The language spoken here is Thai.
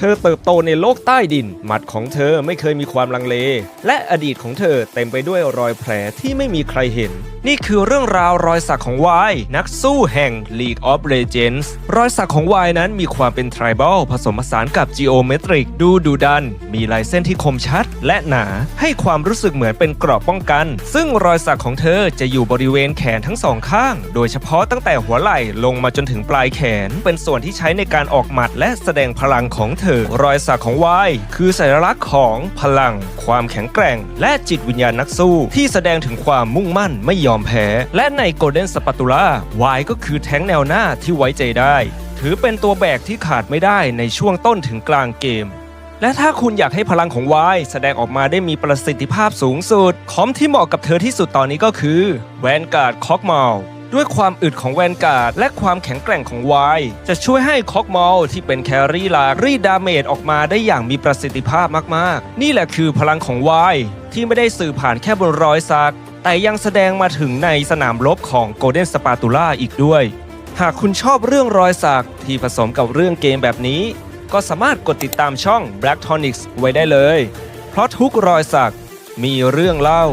ธอเติบโตในโลกใต้ดิน หมัดของเธอไม่เคยมีความลังเล และอดีตของเธอเต็มไปด้วยรอยแผลที่ไม่มีใครเห็น นี่คือเรื่องราวรอยสักของวายนักสู้แห่ง League of Legends รอยสักของวายนั้นมีความเป็น tribal ผสมผสานกับ geometric ดูดูดัน มีลายเส้นที่คมชัด และหนา ให้ความรู้สึกเหมือนเป็นกรอบป้องกัน ซึ่งรอยสักของเธอจะอยู่บริเวณแขนทั้งสองข้าง โดยเฉพาะตั้งแต่หัวไหล่ลงมาจนถึงปลายแขน เป็นส่วนที่ใช้ในการออกหมัดและแสดงพลังของเธอรอยสักของวายคือสัญลักษณ์ของพลัง ความแข็งแกร่ง และจิตวิญญาณนักสู้ ที่แสดงถึงความมุ่งมั่นไม่ยอมแพ้ และใน Golden Spatula วายก็คือแท้งแนวหน้าที่ไว้ใจได้ ถือเป็นตัวแบกที่ขาดไม่ได้ในช่วงต้นถึงกลางเกมและถ้าคุณอยากให้พลังของวายแสดงออกมาได้มีประสิทธิภาพสูงสุด คอมที่เหมาะกับเธอที่สุดตอนนี้ก็คือแวนการ์ดคอกมอล ด้วยความอึดของแวนการ์ดและความแข็งแกร่งของวายจะช่วยให้คอกมอลที่เป็นแครี่หลากรีดดาเมจออกมาได้อย่างมีประสิทธิภาพมากๆ นี่แหละคือพลังของวายที่ไม่ได้สื่อผ่านแค่บนรอยสัก แต่ยังแสดงมาถึงในสนามรบของ Golden Spatula อีกด้วย หากคุณชอบเรื่องรอยสักที่ผสมกับเรื่องเกมแบบนี้ ก็สามารถกดติดตามช่อง Black Tonics ไว้ได้เลย เพราะทุกรอยสักมีเรื่องเล่า